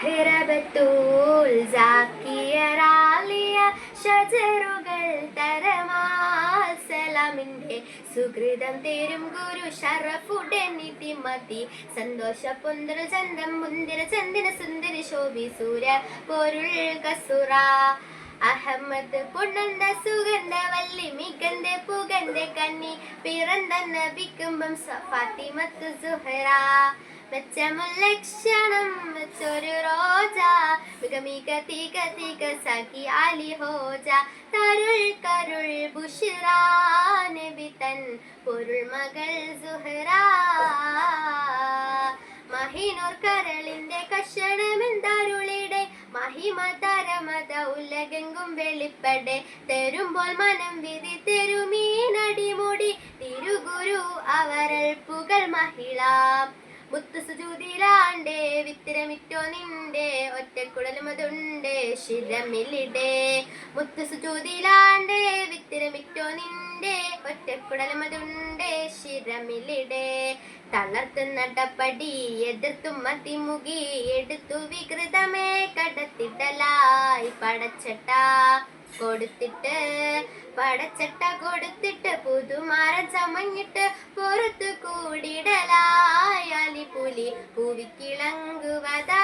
ഖിറബത്തൂൽ ജാക്കിയറാലിയ ഷജറുകൾ തരമാസലാമിന്റെ സുഹൃതം തേരും ഗുരു ഷറഫുടെ നിതിമതി സന്തോഷ പുന്തര ചന്തം മുന്തിര ചന്ദന സുന്ദരി ശോഭി സൂര്യ പൊരുൾ കസുറ. അഹമ്മദ് പൊണ്ണന്ത സുഗന്ധ വല്ലി മികന്ത പുകന്ത കണ്ണി പിറന്ന നബിക്കുമ്പം ഫാത്തിമത്ത് സുഹറ. മെച്ചമുല്ലക്ഷണം വെച്ചൊരു റോജ. മികമിക മിക തിക തിക സഖി അലി ഹോജ. തരുൾ കരുൾ ബുഷിറ നബി തൻ പൊരുൾ മകൾ സുഹറ. മഹിനൂർ കരളിന്റെ കഷണമെന്തരുളിടെ മഹിമ തരമത ഉലകെങ്കും വെളിപ്പടെ. തരുമ്പോൾ മനം വിധി തെരുമീനടിമുടി തിരുഗുരു അവരൽ പുകൾ മഹിള. മുത്തുസുജൂതിലാണ്ടേ വിത്തിരമിറ്റോ നിന്റെ ഒറ്റക്കുടലുമതുണ്ട് ശിരമിലിടെ. മുത്തുസുജൂതിലാണ്ടേ വിത്തിരമിറ്റോ നിന്റെ ഒറ്റക്കുടലുമതുണ്ട് ശിരമിലിടെ. തളർത്ത് നടപടി എതിർത്തും മതിമുകി എടുത്തു വികൃതമേ കടത്തിടലായി പടച്ചട്ട കൊടുത്തിട്ട് പടച്ചട്ട കൊടുത്തിട്ട് പുതുമാര ചമഞ്ഞിട്ട് പുറത്തു കൂടിടലായി പൂവിക്കിളങ്ങുവതാ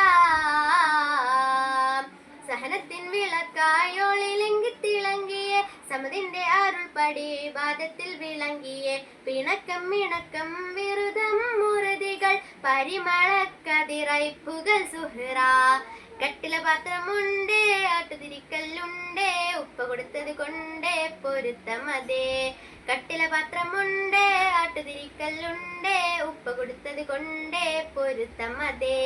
സഹനത്തിൻ വിളക്കായോളിലെങ്കി തിളങ്ങിയ സമതിന്റെ അരുൾപടി വാദത്തിൽ വിളങ്ങിയ പിണക്കം മിണക്കം വിരുദം മുറുതികൾ പരിമളക്കതിറൈപ്പുകൾ സുഹറ കട്ടില പാത്രമുണ്ട് ആട്ടുതിരിക്കല്ലുണ്ട് ഉപ്പ കൊടുത്തത് കൊണ്ട് പൊരുത്തമതേ കട്ടില പാത്രമുണ്ട് ആട്ടുതിരിക്കല്ലുണ്ട് ഉപ്പ കൊടുത്തത് കൊണ്ട് പൊരുത്തമതേ.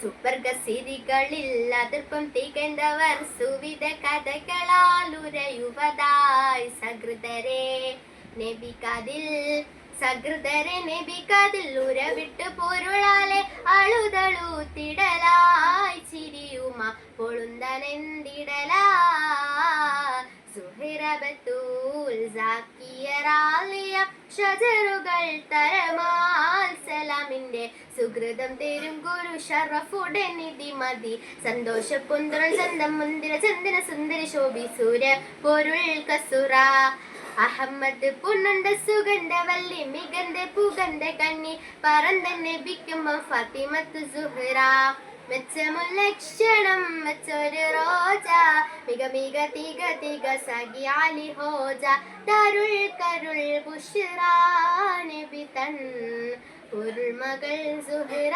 സുവർഗസിരികളിൽ അതിർപ്പം തികണ്ടവർ സുവിധ കഥകളാൽ ഉരയുവതായി സഹൃദരെ നബിക്കതിൽ സഹൃദരെ നബിക്കതിൽ ഉരവിട്ട് പൊരുളാലെ അളുതളു തിടലായി ചിരിയുമ പൊളുന്തനെന്തിടലാ. സുഹിറബത്തൂൽ സാക്കിയറാലിയ ഷജറുകൾ തരമാൽ സലാമിന്റെ സുഹൃതം തേരും ഗുരു ഷറഫുടെ നിധി മതി. സന്തോഷ പൊന്തുറൽ ചന്തം മുന്തിര ചന്ദന സുന്ദരി ശോഭി സൂര്യ പൊരുൾ കസുറ. അഹമ്മദ് പുണ്ണണ്ട സുഗന്ധ വല്ലി മികന്ത പുഗന്ധ കണ്ണി പറന്തന്നെ ബിക്കുമ്പോ ഫത്തിമത്ത് സുഹ്റ. മെച്ചമുല്ലക്ഷണം മെച്ചൊരു റോജ. മിക മിക തിക തിക സഖിയാലി ഹോജ. തരുൾ കരുൾ ബുഷിറ പിതൻ തൻ പൊരുൾ മകൾ സുഹറ